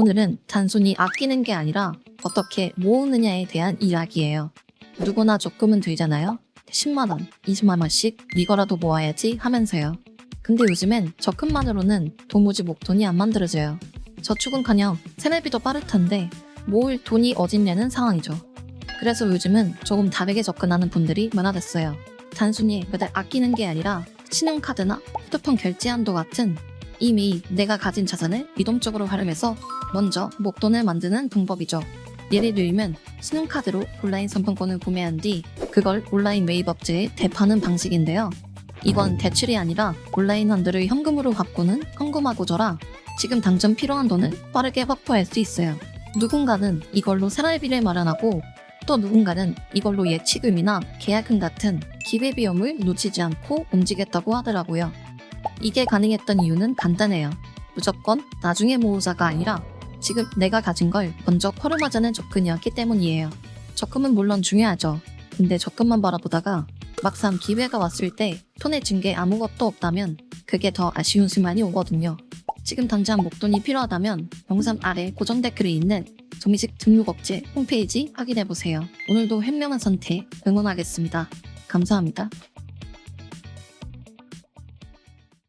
오늘은 단순히 아끼는 게 아니라 어떻게 모으느냐에 대한 이야기예요. 누구나 적금은 들잖아요. 10만원, 20만원씩 이거라도 모아야지 하면서요. 근데 요즘엔 적금만으로는 도무지 목돈이 안 만들어져요. 저축은커녕 생활비도 빠듯한데 모을 돈이 어딨냐는 상황이죠. 그래서 요즘은 조금 다르게 접근하는 분들이 많아졌어요. 단순히 매달 아끼는 게 아니라 신용카드나 휴대폰 결제 한도 같은 이미 내가 가진 자산을 미동적으로 활용해서 먼저 목돈을 만드는 방법이죠. 예를 들면 신용카드로 온라인 상품권을 구매한 뒤 그걸 온라인 매입 업체에 대파는 방식인데요. 이건 대출이 아니라 온라인 환들을 현금으로 바꾸는 현금화 구조라 지금 당장 필요한 돈을 빠르게 확보할 수 있어요. 누군가는 이걸로 생활비를 마련하고 또 누군가는 이걸로 예치금이나 계약금 같은 기회비용을 놓치지 않고 움직였다고 하더라고요. 이게 가능했던 이유는 간단해요. 무조건 나중에 모으자가 아니라 지금 내가 가진 걸 먼저 활용하자는 접근이었기 때문이에요. 적금은 물론 중요하죠. 근데 적금만 바라보다가 막상 기회가 왔을 때 손에 쥔 게 아무것도 없다면 그게 더 아쉬운 순간이 오거든요. 지금 당장 목돈이 필요하다면 영상 아래 고정 댓글에 있는 정미식 등록 업체 홈페이지 확인해보세요. 오늘도 현명한 선택 응원하겠습니다. 감사합니다.